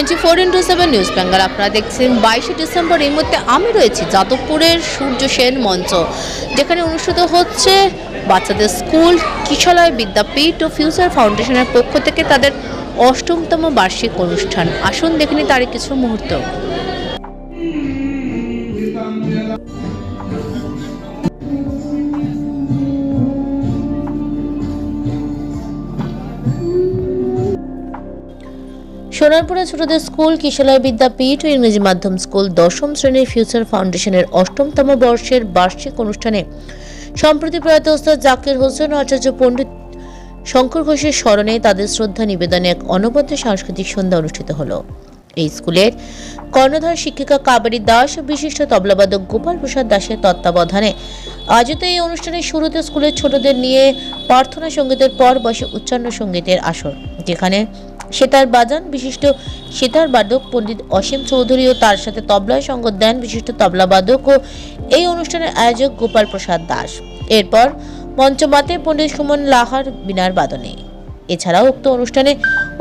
Twenty four into seven news Bengal আপনারা দেখছেন বাইশে ডিসেম্বর, এই মুহূর্তে আমি রয়েছি যাদবপুরের সূর্য সেন মঞ্চ, যেখানে অনুষ্ঠিত হচ্ছে বাচ্চাদের স্কুল, কিশলয় বিদ্যাপীঠ ও ফিউচার ফাউন্ডেশনের পক্ষ থেকে তাদের অষ্টমতম বার্ষিক অনুষ্ঠান। আসুন দেখে তার তারই কিছু মুহূর্ত। সোনারপুরে ছোটদের স্কুল কিশলয় বিদ্যাপীঠ ও ইংরেজি মাধ্যম স্কুল দশম শ্রেণির ফিউচার ফাউন্ডেশনের অষ্টমতম বর্ষের বার্ষিক অনুষ্ঠানে সম্প্রতি প্রয়াত ওস্তাদ জাকির হোসেন আচার্য পণ্ডিত শঙ্কর ঘোষের স্মরণে তাদের শ্রদ্ধা নিবেদনে এক অনবদ্য সাংস্কৃতিক সন্ধ্যা অনুষ্ঠিত হলো। এই স্কুলের কর্ণধার শিক্ষিকা কাবেরী দাস ও বিশিষ্ট তবলাবাদক গোপাল প্রসাদ দাসের তত্ত্বাবধানে আয়োজিত এই অনুষ্ঠানের শুরুতে স্কুলের ছোটদের নিয়ে প্রার্থনা সঙ্গীতের পর বসে উচ্চারণ সঙ্গীতের আসর, যেখানে সেতার বাজান, বিশিষ্ট সেতার বাদক পণ্ডিত অসীম চৌধুরী ও তার সাথে তবলায় সঙ্গ দেন বিশিষ্ট তবলা বাদক ও এই অনুষ্ঠানের আয়োজক গোপাল প্রসাদ দাস। এরপর মঞ্চমাতে পণ্ডিত সুমন লাহার বিনার বাদনে। এছাড়াও উক্ত অনুষ্ঠানে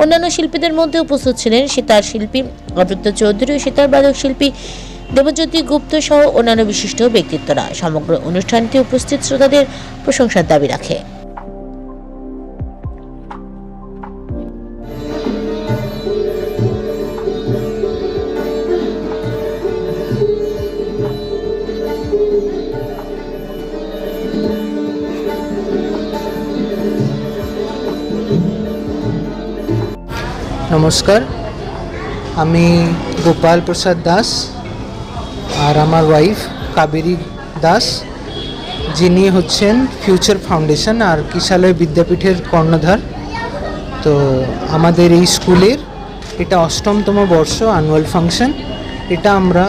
অন্যান্য শিল্পীদের মধ্যে উপস্থিত ছিলেন সেতার শিল্পী অবৃত্ত চৌধুরী ও সেতার বাদক শিল্পী দেবজ্যোতি গুপ্ত সহ অন্যান্য বিশিষ্ট ব্যক্তিত্বরা। সমগ্র অনুষ্ঠানটি উপস্থিত শ্রোতাদের প্রশংসার দাবি রাখে। নমস্কার। আমি গোপাল প্রসাদ দাস আর আমার ওয়াইফ কাবেরী দাস, যিনি হচ্ছেন ফিউচার ফাউন্ডেশন আর কিশালয় বিদ্যাপীঠের কর্ণধার। তো আমাদের এই স্কুলের এটা অষ্টমতম বর্ষ অ্যানুয়াল ফাংশন এটা আমরা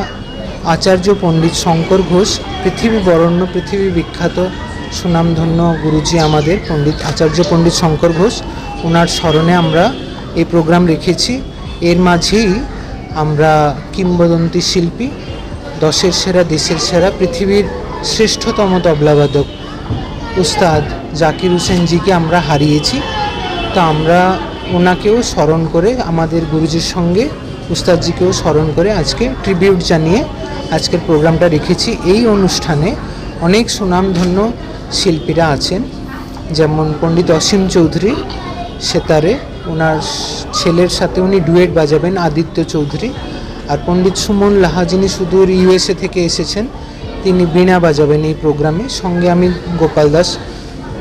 আচার্য পণ্ডিত শঙ্কর ঘোষ, পৃথিবী বরণ্য, পৃথিবী বিখ্যাত সুনামধন্য গুরুজি আমাদের পণ্ডিত আচার্য পণ্ডিত শঙ্কর ঘোষ। ওনার স্মরণে আমরা এই প্রোগ্রাম রেখেছি। এর মাঝেই আমরা কিংবদন্তি শিল্পী, দশের সেরা, দেশের সেরা, পৃথিবীর শ্রেষ্ঠতম তবলাবাদক উস্তাদ জাকির হোসেনজিকে আমরা হারিয়েছি। তা আমরা ওনাকেও স্মরণ করে আমাদের গুরুজির সঙ্গে উস্তাদজিকেও স্মরণ করে আজকে ট্রিবিউট জানিয়ে আজকের প্রোগ্রামটা রেখেছি। এই অনুষ্ঠানে অনেক সুনামধন্য শিল্পীরা আছেন, যেমন পণ্ডিত অসীম চৌধুরী সেতারে ওনার ছেলের সাথে উনি ডুয়েট বাজাবেন আদিত্য চৌধুরী, আর পণ্ডিত সুমন লাহা যিনি সুদূর ইউএসএ থেকে এসেছেন, তিনি বীণা বাজাবেন এই প্রোগ্রামে। সঙ্গে আমি গোপাল দাস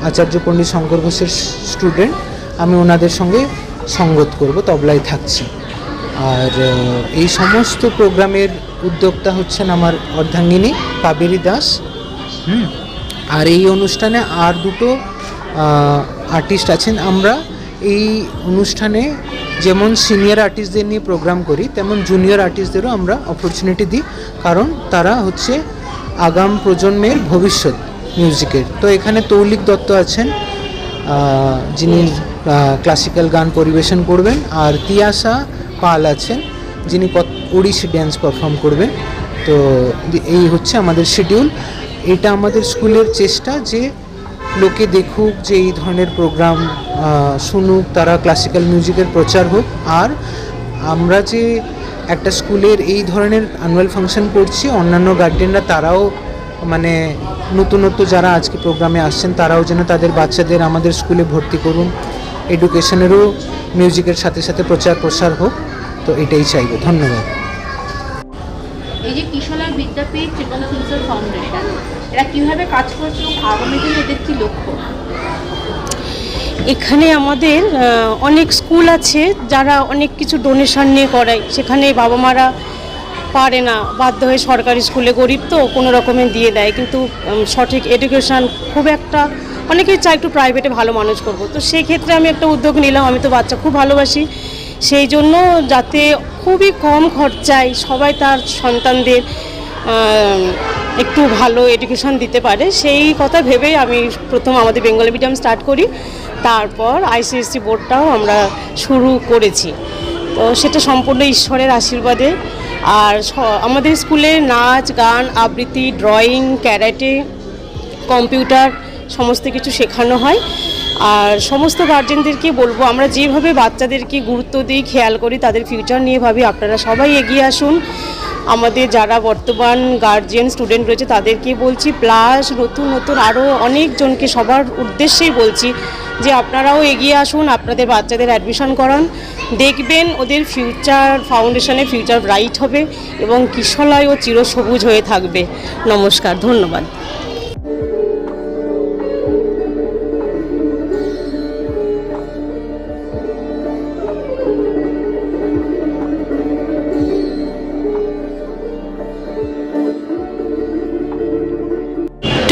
আচার্য পণ্ডিত শঙ্কর ঘোষের স্টুডেন্ট, আমি ওনাদের সঙ্গে সঙ্গত করব, তবলায় থাকছি। আর এই সমস্ত প্রোগ্রামের উদ্যোক্তা হচ্ছেন আমার অর্ধাঙ্গিনী কাবেরী দাস। হুম। আর এই অনুষ্ঠানে আর দুটো আর্টিস্ট আছেন আমরা। এই অনুষ্ঠানে যেমন সিনিয়র আর্টিস্টদের নিয়ে প্রোগ্রাম করি তেমন জুনিয়র আর্টিস্টদেরও আমরা অপরচুনিটি দিই। কারণ তারা হচ্ছে আগাম প্রজন্মের ভবিষ্যৎ মিউজিকের তো এখানে তৌলিক দত্ত আছেন যিনি ক্লাসিক্যাল গান পরিবেশন করবেন। আর তিয়াসা পাল আছেন, যিনি ওড়িশি ড্যান্স পারফর্ম করবেন। তো এই হচ্ছে আমাদের শিডিউল এটা আমাদের স্কুলের চেষ্টা যে লোকে দেখুক যে এই ধরনের প্রোগ্রাম শুনুক, তারা ক্লাসিক্যাল মিউজিকের প্রচার হোক। আর আমরা যে একটা স্কুলের এই ধরনের অ্যানুয়াল ফাংশন করছি, অন্যান্য গার্জেনরা তারাও মানে নতুনত্ব যারা আজকে প্রোগ্রামে আসছেন, তারাও যেন তাদের বাচ্চাদের আমাদের স্কুলে ভর্তি করুন। এডুকেশনেরও মিউজিকের সাথে সাথে প্রচার প্রসার হোক তো এটাই চাইব। ধন্যবাদ। এই যে বিদ্যাপীঠ এবং ফাউন্ডেশন এরা কীভাবে কাজ করছে এবং আগামী দিনে এদের কি লক্ষ্য? এখানে আমাদের অনেক স্কুল আছে যারা অনেক কিছু ডোনেশন নিয়ে করায়। সেখানে বাবা মারা পারে না বাধ্য হয়ে সরকারি স্কুলে গরিব তো কোনো রকমে দিয়ে দেয়। কিন্তু সঠিক এডুকেশন খুব একটা অনেকেই চায় একটু প্রাইভেটে ভালো মানুষ করব। তো সেই ক্ষেত্রে আমি একটা উদ্যোগ নিলাম, আমি তো বাচ্চা খুব ভালোবাসি। সেই জন্য যাতে খুবই কম খরচায় সবাই তার সন্তানদের একটু ভালো এডুকেশন দিতে পারে, সেই কথা ভেবেই আমি প্রথম আমাদের বেঙ্গলি মিডিয়াম স্টার্ট করি। তারপর আইসিএসসি বোর্ডটাও আমরা শুরু করেছি। তো সেটা সম্পূর্ণ ঈশ্বরের আশীর্বাদে। আর আমাদের স্কুলে নাচ, গান, আবৃত্তি ড্রয়িং ক্যারাটে কম্পিউটার সমস্ত কিছু শেখানো হয়। আর সমস্ত গার্জেনদেরকে বলব, আমরা যেভাবে বাচ্চাদেরকে গুরুত্ব দিই, খেয়াল করি, তাদের ফিউচার নিয়ে ভাবি, আপনারা সবাই এগিয়ে আসুন। আমাদের যারা বর্তমান গার্জিয়ান স্টুডেন্ট রয়েছে, তাদেরকে বলছি প্লাস নতুন নতুন আরও অনেকজনকে সবার উদ্দেশ্যেই বলছি যে আপনারাও এগিয়ে আসুন, আপনাদের বাচ্চাদের অ্যাডমিশন করান। দেখবেন ওদের ফিউচার ফাউন্ডেশনে ফিউচার ব্রাইট হবে এবং কিশলয়ও চিরসবুজ হয়ে থাকবে। নমস্কার, ধন্যবাদ।